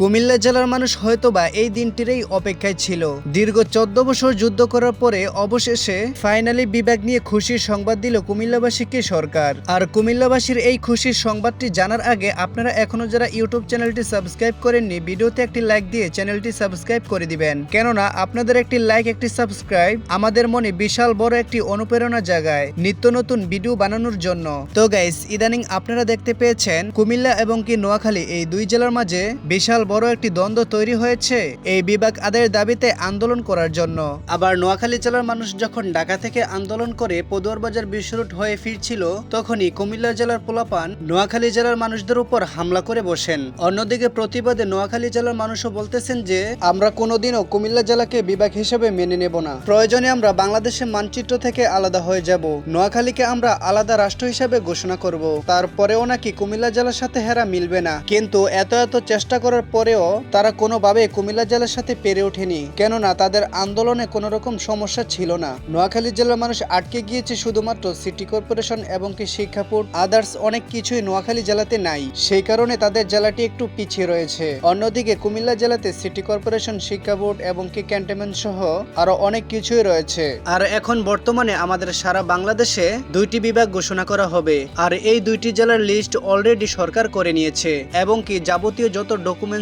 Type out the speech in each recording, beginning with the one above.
কুমিল্লা জেলার মানুষ হয়তোবা এই দিনটিরই অপেক্ষায় ছিল। দীর্ঘ চোদ্দ বছর যুদ্ধ করার পরে অবশেষে ফাইনালি বিভাগ নিয়ে খুশির সংবাদ দিল কুমিল্লাবাসীকে সরকার। আর কুমিল্লাবাসীর এই খুশির সংবাদটি জানার আগে আপনারা এখনও যারা ইউটিউব চ্যানেলটি সাবস্ক্রাইব করেননি, ভিডিওতে একটি লাইক দিয়ে চ্যানেলটি সাবস্ক্রাইব করে দিবেন। কেননা আপনাদের একটি লাইক, একটি সাবস্ক্রাইব আমাদের মনে বিশাল বড় একটি অনুপ্রেরণা জাগায় নিত্য নতুন ভিডিও বানানোর জন্য। তো গাইস, ইদানিং আপনারা দেখতে পেয়েছেন কুমিল্লা এবং কি নোয়াখালী এই দুই জেলার মাঝে বিশাল বড় একটি দ্বন্দ্ব তৈরি হয়েছে এই বিভাগ আদায়ের দাবিতে আন্দোলন করার জন্য। আবার নোয়াখালী জেলার মানুষ যখন ঢাকা থেকে আন্দোলন করে পদুয়ার বাজার বিশ্বরুট হয়ে ফিরছিল, তখনই কুমিল্লা জেলার পোলাপান নোয়াখালী জেলার মানুষদের উপর হামলা করে বসেন। অন্যদিকে প্রতিবাদে নোয়াখালী জেলার মানুষও বলতেছেন যে, আমরা কোনোদিনও কুমিল্লা জেলাকে বিভাগ হিসেবে মেনে নেব না। প্রয়োজনে আমরা বাংলাদেশের মানচিত্র থেকে আলাদা হয়ে যাব। নোয়াখালীকে আমরা আলাদা রাষ্ট্র হিসেবে ঘোষণা করব। তারপরেও নাকি কুমিল্লা জেলার সাথে হেরা মিলবে না। কিন্তু এত এত চেষ্টা করার পরেও তারা কোনোভাবে কুমিল্লা জেলার সাথে পেরে ওঠেনি। কেননা তাদের আন্দোলনে কোনো রকম সমস্যা ছিল না। নোয়াখালী জেলার মানুষ আটকে গিয়েছে শুধুমাত্র সিটি কর্পোরেশন এবং কি শিক্ষাপুর। আদার্স অনেক কিছুই নোয়াখালী জেলাতে নাই। সেই কারণে তাদের জেলাটি একটু পিছিয়ে রয়েছে। অন্যদিকে কুমিল্লা জেলাতে সিটি কর্পোরেশন, শিক্ষা বোর্ড এবং কি ক্যান্টনমেন্ট সহ আরও অনেক কিছুই রয়েছে। আর এখন বর্তমানে আমাদের সারা বাংলাদেশে দুইটি বিভাগ ঘোষণা করা হবে। আর এই দুইটি জেলার লিস্ট অলরেডি সরকার করে নিয়েছে। এবং কি যাবতীয় যত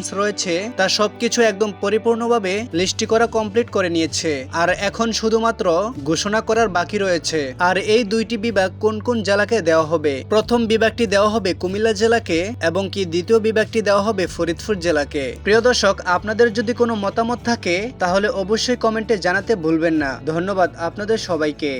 ডকুমেন্টস রয়েছে, তা সবকিছু একদম পরিপূর্ণভাবে লিস্টি করা কমপ্লিট করে নিয়েছে। আর এখন শুধুমাত্র ঘোষণা করার বাকি রয়েছে। আর এই দুইটি বিভাগ কোন কোন জেলাকে দেওয়া হবে? প্রথম বিভাগটি দেওয়া হবে কুমিল্লা জেলাকে এবং কি দ্বিতীয় বিভাগটি দেওয়া হবে ফরিদপুর জেলাকে। প্রিয় দর্শক, আপনাদের যদি কোনো মতামত থাকে, তাহলে অবশ্যই কমেন্টে জানাতে ভুলবেন না। ধন্যবাদ আপনাদের সবাইকে।